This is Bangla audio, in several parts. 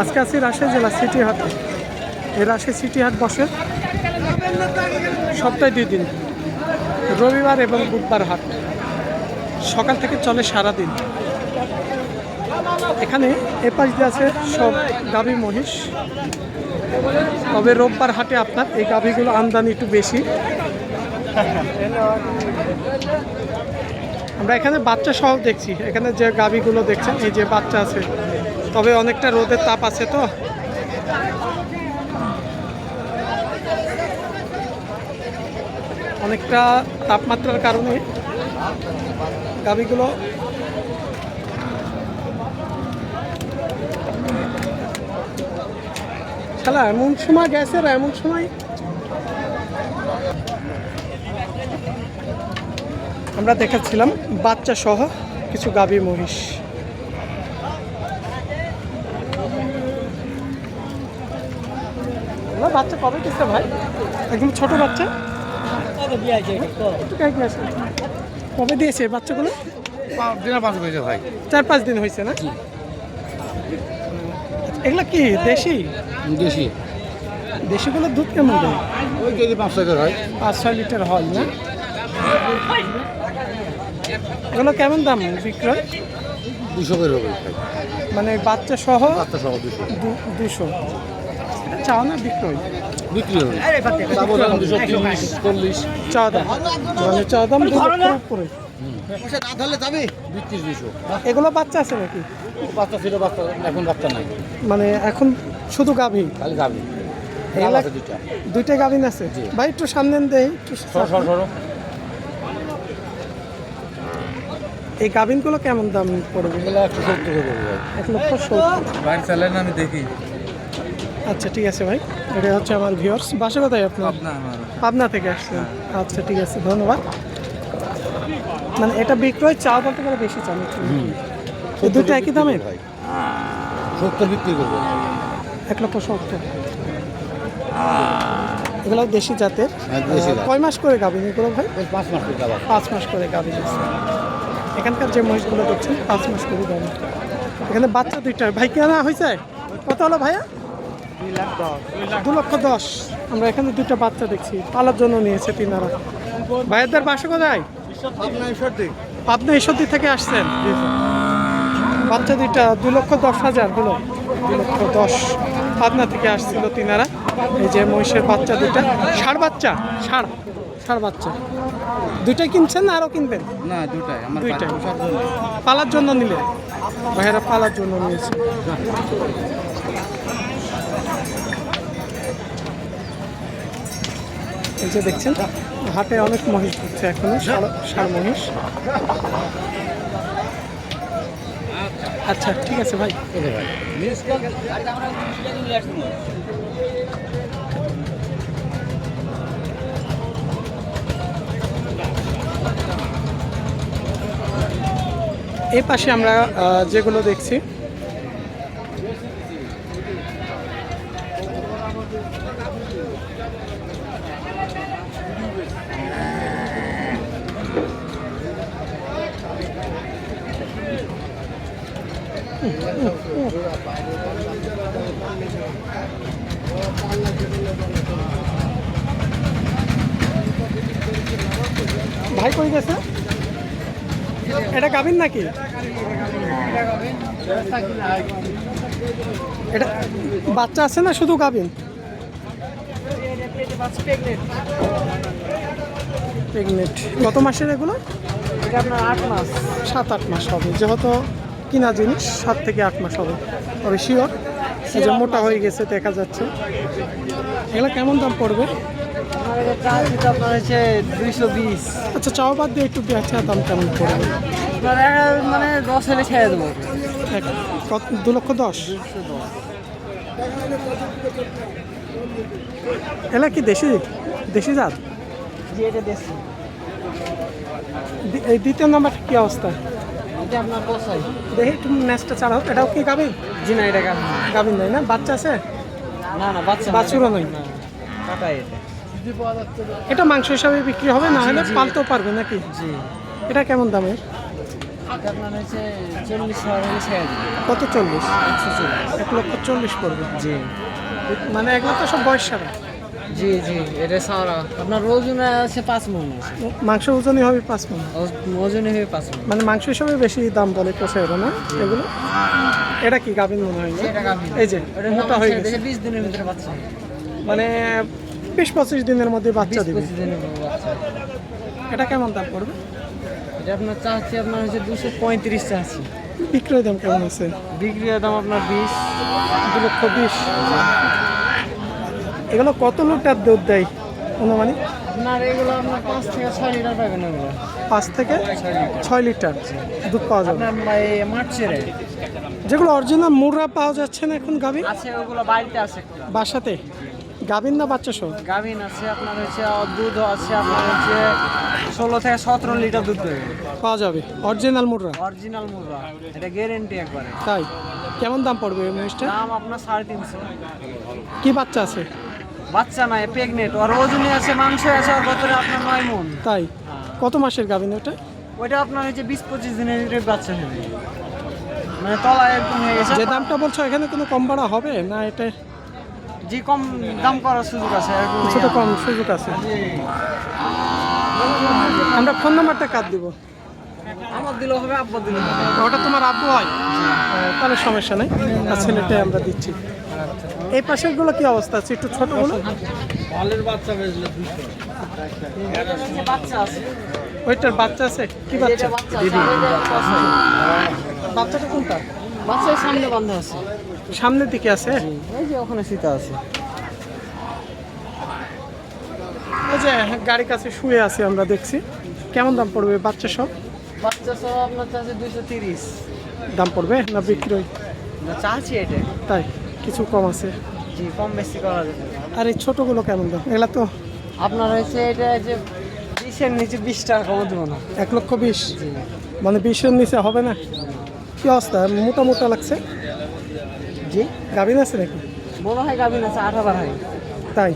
আজকে আছি রাজশাহী জেলা সিটি হাটে। এই রাজশাহী সিটি হাট বসে সপ্তাহে দুই দিন। রবিবার এবং বুধবার হাট। সকাল থেকে চলে সারা দিন এখানে এ পাশ দিয়ে আছে সব গাভী মহিষ। তবে রোববার হাটে আপনার এই গাভীগুলো আমদানি একটু বেশি। আমরা এখানে বাচ্চা সহ দেখছি। এখানে যে গাভীগুলো দেখছেন, এই যে বাচ্চা আছে তবে অনেকটা রোদের তাপ আছে তো। অনেকটা তাপমাত্রার কারণে গাভীগুলো শালা এমন সময় গেছে এমন সময়? আমরা দেখাচ্ছিলাম বাচ্চা সহ কিছু গাভী মহিষ। বাচ্চা কবে দিচ্ছে ভাই? একদম ছোট বাচ্চা। কবে দিয়েছে বাচ্চাগুলো? পাঁচ হয়েছে ভাই। চার পাঁচ দিন হয়েছে না? এগুলা কি দেশি? দেশি। দেশিগুলোর দুধ কেমন দেয়? ওই কেজি পাঁচ টাকার হয়। পাঁচ ছয় লিটার হয় না? এগুলো কেমন দাম বিক্রয়? দুশো করে হবে মানে বাচ্চা সহ? বাচ্চা সহ দুশো। দু- দুশো। না বিক্রয়। বিক্রি হবে। তারপর এখন দুশো তিরিশ চল্লিশ। চাওয়া দাম। মানে চাওয়া দাম উপরে। বিত্রিশ দুশো এগুলো বাচ্চা আছে নাকি? বাচ্চা ছিল বাচ্চা এখন বাচ্চা নাই। মানে এখন শুধু গাভী? খালি গাবি দুইটা। গাভিন আছে। ভাই একটু সামনে দেই একটু সরো সরো সরো। এই গাভিনগুলো কেমন দাম পড়বে? এক লক্ষ সত্তর। বাইরে চালেন আমি দেখি। আচ্ছা ঠিক আছে ভাই। এটা হচ্ছে আমার ভিউয়ার্স বাসা কোথায় আপনার? পাবনা থেকে আসছেন। আচ্ছা ঠিক আছে ধন্যবাদ। মানে এটা বিক্রয় চা বলতে গেলে বেশি চান এই দুটো একই দামের ভাই। সত্তর বিক্রি করব। এক লক্ষ সত্তর। এগুলো দেশি জাতের। হ্যাঁ, দেশি জাত। কয় মাস করে গাভিন এগুলো ভাই? ওই পাঁচ মাস করে দাবা পাঁচ মাস করে আছে এখানকার যে মহিষগুলো দেখছেন পাঁচ মাস করে গাভিন এখানে বাচ্চা দুইটা। ভাই কেনা হয়েছে? কত হলো ভাইয়া? দু লক্ষ দশ। আমরা এখানে দুইটা বাচ্চা দেখছি। পালার জন্য নিয়েছে তিনারা। ভাইয়াদের বাসা কোথায়? পাবনা ঈশ্বরদী থেকে আসছেন। বাচ্চা দুইটা দু লক্ষ দশ হাজার হলো। দু লক্ষ দশ পাবনা থেকে আসছিল তিনারা। এই যে মহিষের বাচ্চা দুইটা। ষাড় বাচ্চা ষাড় ষাড় বাচ্চা। দুইটাই কিনছেন না আরও কিনবেন? না দুটাই আমার দুইটাই। পালার জন্য নিলে। ভাইয়েরা পালার জন্য নিয়েছে। এই যে দেখছেন, হাটে অনেক মহিষ ঘুরছে এখনও ষাড় মহিষ। আচ্ছা ঠিক আছে ভাই। এই পাশে আমরা যেগুলো দেখছি ভাই কই গেছে? এটা গাভিন নাকি? এটা বাচ্চা আছে না শুধু গাভিন প্রেগনেন্ট কত মাসের এগুলো? এটা আপনার আট মাস। সাত আট মাস হবে। যেহেতু কিনা জিনিস সাত থেকে আট মাস হবে। তবে শিওর এই যে মোটা হয়ে গেছে দেখা যাচ্ছে। এগুলো কেমন দাম পড়বে? আপনার হচ্ছে দুইশো বিশ। আচ্ছা চাও বাদ দিয়ে একটু বেচা দাম কেমন পড়বে? মানে দশ হলে ছেড়ে দেবো। দু লক্ষ দশ? এলা কি দেশি? দেশি জাত? এই দ্বিতীয় নাম্বারটা কি অবস্থা? এটা আপনার কষাই দেখি একটু ম্যাচটা চালাও। এটাও কি গাবিন জি না এটা কাটা গাবিন নাই না? বাচ্চা আছে? না না বাচ্চা বাছুরও নয় কাটা এটা। এটা মাংস হিসাবে বিক্রি হবে? না হলে পালতেও পারবে নাকি? জি। এটা কেমন দামের ছেড়ে কত চল্লিশ? চল্লিশ। এক লক্ষ চল্লিশ পড়বে। জি। মানে এগুলো তো সব বয়স সারা জি জি এটা সারা আপনার ওজনে আছে পাঁচ মন আছে। মাংস ওজনই হবে পাঁচ মন। ও- ওজনে হবে পাঁচ মন। মানে মাংস হিসাবে বেশি দাম বলে কষাইরা না? এগুলো? এটা কি গাভিন মনে হয়। এই যে মোটা হয়ে গেছে। বিশ দিনের ভিতরে বাচ্চা মানে বিশ পঁচিশ দিনের মধ্যে বাচ্চা দিবে। এটা কেমন দাম পড়বে? এটা আপনার চাচ্ছি আপনার হচ্ছে দুশো পঁয়ত্রিশ চাচ্ছি। বিক্রয় দাম কেমন আছে? বিক্রি দাম আপনার বিশ। দু লক্ষ বিশ। এগুলো কত লিটার দুধ দেয় অনুমানিক? পাঁচ থেকে ছয় লিটার দুধ পাওয়া যাবে। যেগুলো অরিজিনাল মুররা পাওয়া যাচ্ছে না এখন গাভীর আছে ওগুলো বাড়িতে আছে। বাসাতে? গাভীর না বাচ্চা সহ? গাভিন আছে আপনার হচ্ছে দুধ আছে আপনার হচ্ছে ষোলো থেকে সতেরো লিটার দুধ দেবে। পাওয়া যাবে অরিজিনাল মুররা অরিজিনাল মুরগা এটা গ্যারেন্টি একবারে। তাই? কেমন দাম পড়বে এই মহিষটা দাম আপনার সাড়ে তিনশো। কি বাচ্চা আছে? বাচ্চা নাই প্রেগনেন্ট ওর ওজনে আছে মাংস আছে ওর ভেতরে আপনার নয় মন। তাই? কত মাসের গাভিন ওটা? ওইটা আপনার হচ্ছে বিশ পঁচিশ দিনের বাচ্চা হবে মানে তলায় একদম হয়ে গেছে। যে দামটা বলছো এখানে কোনো কম ভাড়া হবে? না এটা যে কম দাম করার সুযোগ আছে কিছুটা কম সুযোগ আছে। আমরা ফোন নাম্বারটা কাট দিব। আমার দিলে হবে আব্বা দিলে হবে। ওটা তোমার আব্বু হয়? ও, তাহলে সমস্যা নেই। আর ছেলেটাই আমরা দিচ্ছি। এই পাশেরগুলো কি অবস্থা আছে? একটু ছোটগুলো পালের বাচ্চা দুশো বাচ্চা আছে ওইটার বাচ্চা আছে? কি বাচ্চা? বাচ্চা। বাচ্চাটা কোনটা? বাচ্চার সামনে বান্ধা আছে। সামনের দিকে আছে? এই যে ওখানে সীতা আছে। ওই যে গাড়ির কাছে শুয়ে আছে আমরা দেখছি। কেমন দাম পড়বে বাচ্চা সব? বাচ্চা সব আপনার চাচ্ছে দুইশো তিরিশ। দাম পড়বে না বিক্রয়? চাচ্ছি এটা। তাই? কিছু কম আছে। জি কম বেশি করা যাবে আর এই ছোটগুলো কেমন দাম? এগুলা তো আপনার হচ্ছে এটা যে বিশের নিচে বিশ টাকা কমে দেবো না। এক লক্ষ বিশ? মানে বিশের নিচে হবে না? কি অবস্থা? মোটা মোটা লাগছে? জি। গাভিন আছে নাকি? মনে হয় গাভিন আছে আঠাবার হয়। তাই?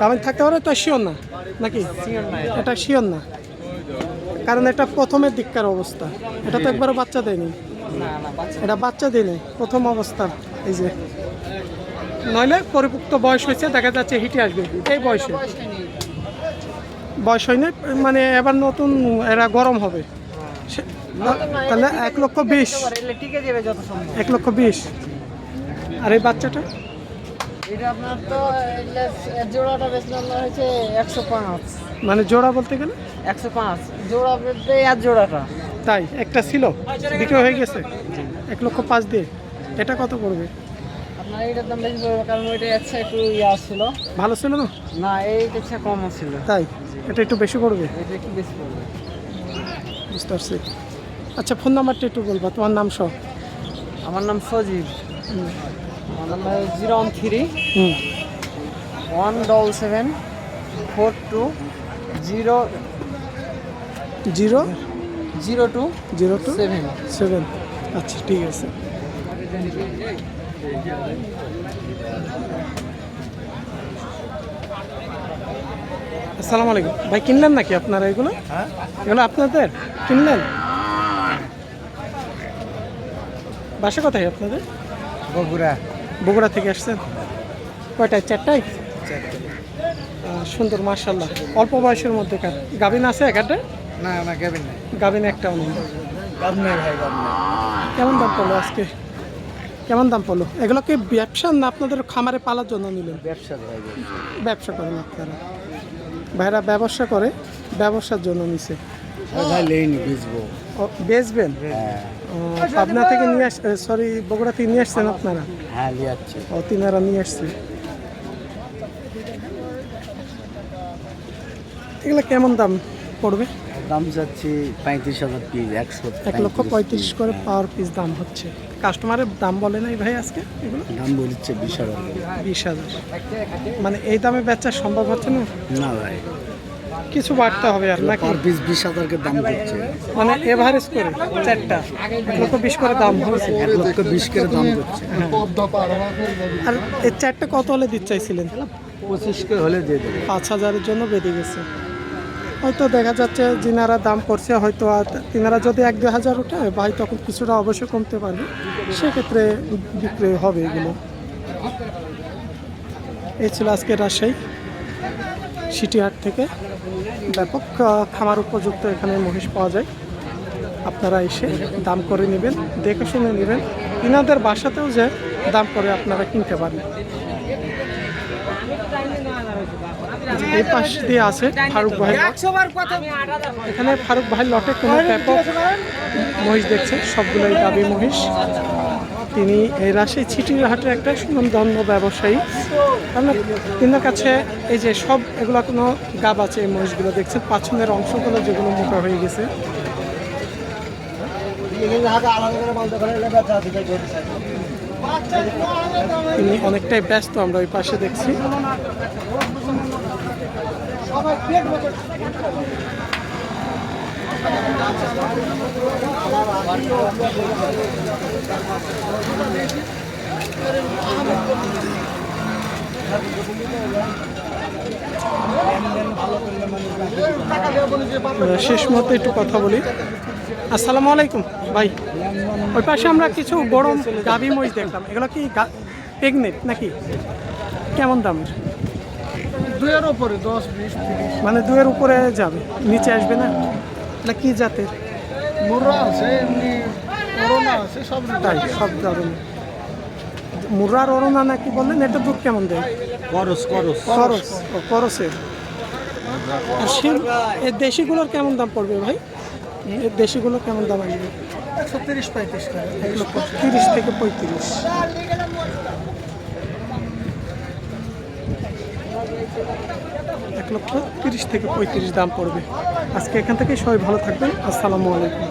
গাভিন থাকতে পারে তা শিওর না? নাকি? এটা। শিওর না? কারণ এটা প্রথমের দিককার অবস্থা। এটা তো একবারও বাচ্চা দেয়নি। এটা বাচ্চা দেয়নি প্রথম অবস্থা। এই যে। নইলে পরিপুক্ত বয়স হয়েছে দেখা যাচ্ছে হিটে আসবে। এই বয়সে। বয়স হয় না মানে এবার নতুন এরা গরম হবে। তাহলে এক লক্ষ বিশ। এক লক্ষ বিশ। আর এই বাচ্চাটা? মানে জোড়া বলতে গেলে? একশো পাঁচ। জোড়া বলতে আর জোড়াটা। তাই একটা ছিল। বিক্রি হয়ে গেছে। এক লক্ষ পাঁচ দিয়ে। এটা কত পড়বে? আপনার এইটার দাম বেশি পড়বে কারণ ওইটা একটু ইয়ে আসছিল। ভালো ছিল না না এইটা আচ্ছা কম ছিল তাই? এটা একটু বেশি পড়বে? এটা একটু বেশি পড়বে। বুঝতে পারছি। আচ্ছা ফোন নাম্বারটা একটু বলবা তোমার নাম সহ। আমার নাম সজীব। আমার নাম্বার জিরো ওয়ান থ্রি। হুম। One double seven four two zero zero? Zero two zero two? Seven. Seven. আচ্ছা ঠিক আছে। আসসালামু আলাইকুম। ভাই কিনলেন নাকি আপনারা এগুলো? এগুলো আপনাদের? কিনলেন? বাসা কোথায় আপনাদের? বগুড়া। বগুড়া থেকে আসছেন? কয়টায় চারটায়? সুন্দর মার্শাল্লাহ অল্প বয়সের মধ্যে গাভিন আছে একাটা না না কেবিন নাই। গাভিন একটাও নাই। কেমন দাম পড়ল আজকে? কেমন দাম পড়ল? এগুলো কি ব্যবসা না আপনাদের খামারে পালার জন্য নিলেন? ব্যবসা ব্যবসা। করেন আপনারা। ভাইরা ব্যবসা করে ব্যবসার জন্য নিছে। বেচবেন? হ্যাঁ। পাবনা থেকে নিয়ে আস সরি বগুড়া থেকে নিয়ে আসছেন আপনারা? হ্যাঁ ও তিনারা নিয়ে আসছে। এগুলো কেমন দাম পড়বে? দাম যাচ্ছে পঁয়ত্রিশ হাজার পিস একশো এক লক্ষ পঁয়ত্রিশ করে পাওয়ার পিস দাম হচ্ছে। কাস্টমারের দাম বলে নাই ভাই আজকে এগুলো? দাম বলছে বিশ হাজার। বিশ হাজার। মানে এই দামে বেচা সম্ভব হচ্ছে না? না ভাই। কিছু বাড়তে হবে আর নাকি? পার পিস বিশ হাজারকে দাম করছে। মানে এভারেজ করে চারটা। এক লক্ষ বিশ করে দাম হয়েছে। এক লক্ষ বিশ করে দাম করছে। আর এই চারটা কত হলে দিতে চাইছিলেন? পঁচিশ করে হলে দিয়ে দেবে। পাঁচ হাজারের জন্য বেঁধে গেছে। হয়তো দেখা যাচ্ছে যিনারা দাম করছে, হয়তো আর তিনারা যদি এক দু হাজার ওঠে ভাই তখন কিছুটা অবশ্যই কমতে পারবে। সেক্ষেত্রে বিক্রি হবে এগুলো। এই ছিল আজকে রাজশাহী সিটি হাট থেকে। ব্যাপক খামার উপযুক্ত এখানে মহিষ পাওয়া যায়। আপনারা এসে দাম করে নেবেন, দেখে শুনে নেবেন। ইনাদের বাসাতেও যে দাম করে আপনারা কিনতে পারেন এই পাশ দিয়ে আছে ফারুক ভাই। এখানে ফারুক ভাই লটে কোনো ব্যাপক মহিষ দেখছে, সবগুলোই দাবি মহিষ। তিনি এই রাজশাহী ছিটির হাটের একটা সুনামধন্য ব্যবসায়ী। কারণ তিনার কাছে এই যে সব এগুলো কোনো গাব আছে এই মহিষগুলো দেখছেন পাছনের অংশগুলো যেগুলো মোটা হয়ে গেছে। তিনি অনেকটাই ব্যস্ত আমরা ওই পাশে দেখছি। শেষ মতো একটু কথা বলি। আসসালামু আলাইকুম। ভাই ওই পাশে আমরা কিছু বড় গাভি মহিষ দেখলাম। এগুলো কি প্রেগনেন্ট নাকি? কেমন দামের দুয়ের উপরে দশ বিশ মানে দুয়ের উপরে যাবে নিচে আসবে না? এটা কি জাতের? মুরা আছে এমনি করোনা আছে সব তাই সব ধরনের মুরার অরণা নাকি বললেন? এটা দুধ কেমন দেয়? করস করস। ও খরচের আর শিল এর দেশিগুলোর কেমন দাম পড়বে ভাই? দেশিগুলো কেমন দাম আসবে? একশো তিরিশ পঁয়ত্রিশ টাকা এক লক্ষ তিরিশ থেকে পঁয়ত্রিশ। এক লক্ষ তিরিশ থেকে পঁয়ত্রিশ দাম পড়বে। আজকে এখান থেকে সবাই ভালো থাকবেন। আসসালামু আলাইকুম।